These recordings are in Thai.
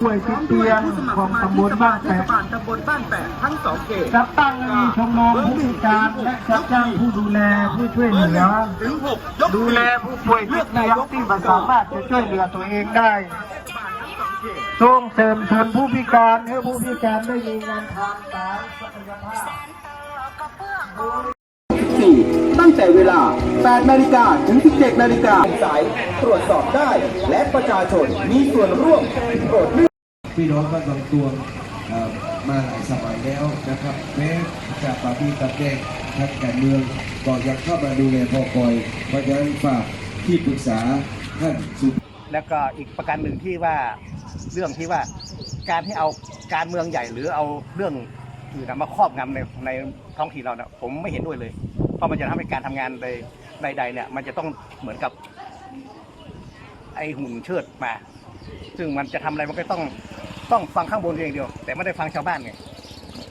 ป่วยติดเตียงของตำบลบ้านแปะเทศบาลตำบลบ้านแปะทั้งสองเขตจัดตั้งมีชมรมผู้พิการและจัดจ้างผู้ดูแลผู้ช่วยเหลือดูแลผู้ป่วยติดเตียงที่ไม่สามารถจะช่วยเหลือตัวเองได้ส่งเสริมชนผู้พิการให้ผู้พิการได้มีงานทำตามศักยภาพตั้งแต่เวลา 8 นาฬิกาถึง 17 นาฬิกาสายตรวจสอบได้ และประชาชนมีส่วนร่วมโปรดเลือก พี่น้องบ้านบางตวงมาหลายสมัยแล้วนะครับแม้จากปาร์ตี้ตัดแดงทางการเมืองก็ยังเข้ามาดูแลพอคอยเพราะฉะนั้นฝากที่ปรึกษาท่านสุดแล้วก็อีกประการหนึ่งที่ว่าเรื่องที่ว่าการที่เอาการเมืองใหญ่หรือเอาเรื่องอื่นมาครอบงำในในท้องถิ่นเราเนี่ยผมไม่เห็นด้วยเลย เพราะมันจะทำให้การทำงานใดใดๆเนี่ยมันจะต้องเหมือนกับไอหุ่นเชิดมา ซึ่งมันจะทำอะไรมันก็ต้อง ต้องฟังข้างบนอย่างเดียว แต่ไม่ได้ฟังชาวบ้านไง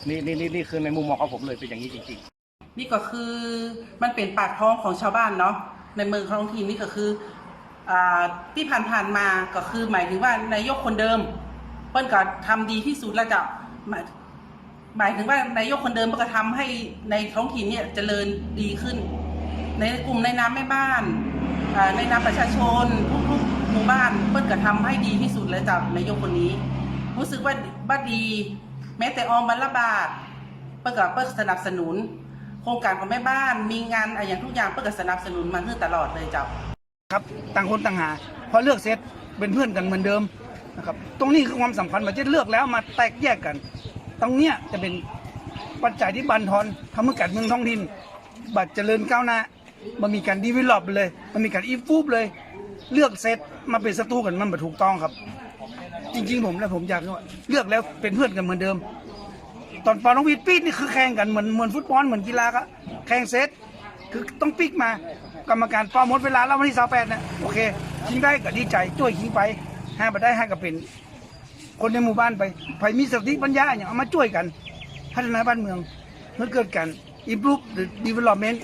นี่นี่นี่นี่คือในมุมมองของผมเลยเป็นอย่างนี้จริง ๆ นี่ก็คือมันเป็นปากท้องของชาวบ้านเนาะในเมืองท้องถิ่นนี่ก็คืออาที่ผ่านๆมาก็คือหมายถึงว่านายกคนเดิมเปิ้ลก็ทำดีที่สุดแล้วจะหมายหมายถึงว่านายกคนเดิมเปิ้ลก็ทำให้ในท้องถิ่นเนี่ยเจริญดีขึ้น ในกลุ่มในน้ำแม่บ้านในนามประชาชนทุกๆหมู่บ้านเปิ้ลก็ทำให้ดีที่สุดแล้วจากนายกคนนี้ รู้สึกว่าบ้าดี แม้แต่ออมบรรลบาทเปิ้ลก็เปิ้ลสนับสนุน โครงการของแม่บ้านมีงานอะไรอย่างทุกอย่างเปิ้ลก็สนับสนุนมาตั้งตลอดเลยเจ้าครับต่างคนต่างหาพอเลือกเสร็จเป็นเพื่อนกันเหมือนเดิมนะครับตรงนี้คือความสำคัญมันจะเลือกแล้วมาแตกแยกกัน ตรงเนี้ยจะเป็นปัจจัยที่บันทอนทำให้เกิดเมืองท้องถิ่นบัตรเจริญก้าวหน้ามันมีการดีวิลลอปเลย มันมีการอีฟูบเลย เลือกเสร็จมาเป็นศัตรูกันมันไม่ถูกต้องครับ จริง ๆ ผมแล้วผมอยากเลือกแล้วเป็นเพื่อนกันเหมือนเดิม ตอนปอนองวีดปีดนี่คือแข่งกันเหมือนเหมือนฟุตบอลเหมือนกีฬาก็แข่งเซตคือต้องปิกมากรรมการปอหมดเวลาแล้ววันที่สาแปดเนี่ยโอเคทิ้งได้ก็ดีใจช่วยทิ้งไปห้าไปได้ห้าก็เป็น คนในหมู่บ้านไปใครมีสติปัญญาอย่างเอามาช่วยกัน พัฒนาบ้านเมืองเมื่อเกิดการ improve หรือ development